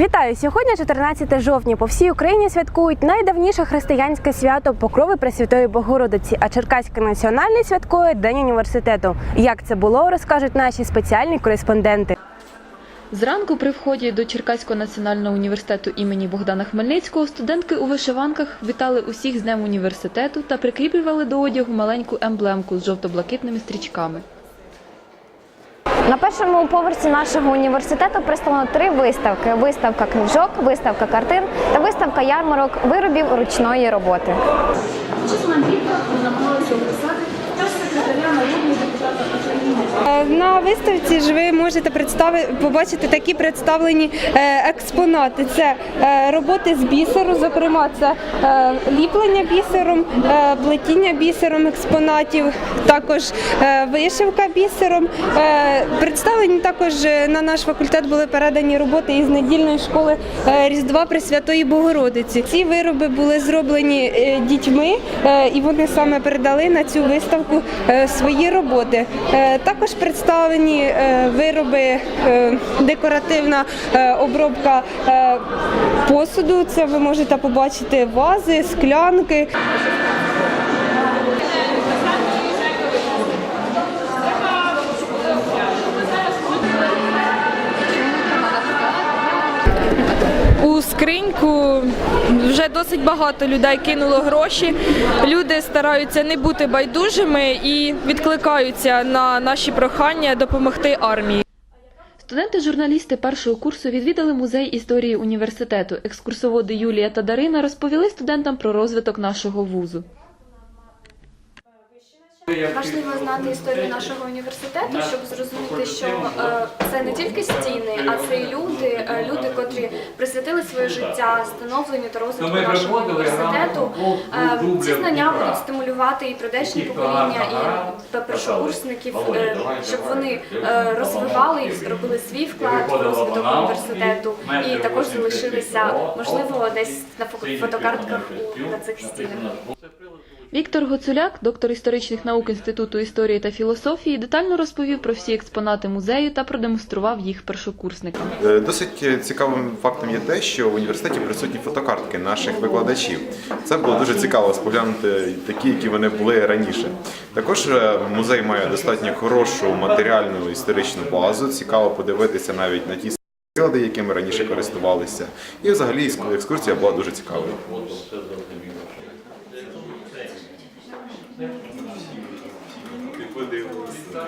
Вітаю! Сьогодні 14 жовтня. По всій Україні святкують найдавніше християнське свято Покрови Пресвятої Богородиці, а Черкаський національний святкує День університету. Як це було, розкажуть наші спеціальні кореспонденти. Зранку при вході до Черкаського національного університету імені Богдана Хмельницького студентки у вишиванках вітали усіх з Днем університету та прикріплювали до одягу маленьку емблемку з жовто-блакитними стрічками. На першому поверсі нашого університету представлено три виставки: виставка книжок, виставка картин та виставка ярмарок виробів ручної роботи. Е, На виставці ж ви можете побачити такі представлені е, експонати. Це е, роботи з бісеру, зокрема, це е, ліплення бісером, плетіння бісером експонатів, також вишивка бісером. Представлені також на наш факультет були передані роботи із недільної школи Різдва Пресвятої Богородиці. Ці вироби були зроблені дітьми, і вони саме передали на цю виставку свої роботи. Також представлені е, вироби, е, декоративна е, обробка посуду. Це ви можете побачити вази, склянки. У скриньку вже досить багато людей кинуло гроші. Люди стараються не бути байдужими і відкликаються на наші прохання допомогти армії. Студенти-журналісти першого курсу відвідали музей історії університету. Екскурсоводи Юлія та Дарина розповіли студентам про розвиток нашого вузу. Важливо знати історію нашого університету, щоб зрозуміти, що е, це не тільки стіни, а це і люди, е, люди, котрі присвятили своє життя становленню та розвитку нашого університету. Е, ці знання будуть стимулювати і прийдешні покоління, і першокурсників, щоб вони розвивали і робили свій вклад в розвиток університету, і також залишилися можливо десь на фото- фотокартках на цих стінах. Віктор Гоцуляк, доктор історичних наук Інституту історії та філософії, детально розповів про всі експонати музею та продемонстрував їх першокурсникам. Е, Досить цікавим фактом є те, що в університеті присутні фотокартки наших викладачів. Це було дуже цікаво споглянути такі, які вони були раніше. Також е, музей має достатньо хорошу матеріальну історичну базу. Цікаво подивитися навіть на ті прилади, якими раніше користувалися. І взагалі екскурсія була дуже цікавою. Ти подивилися.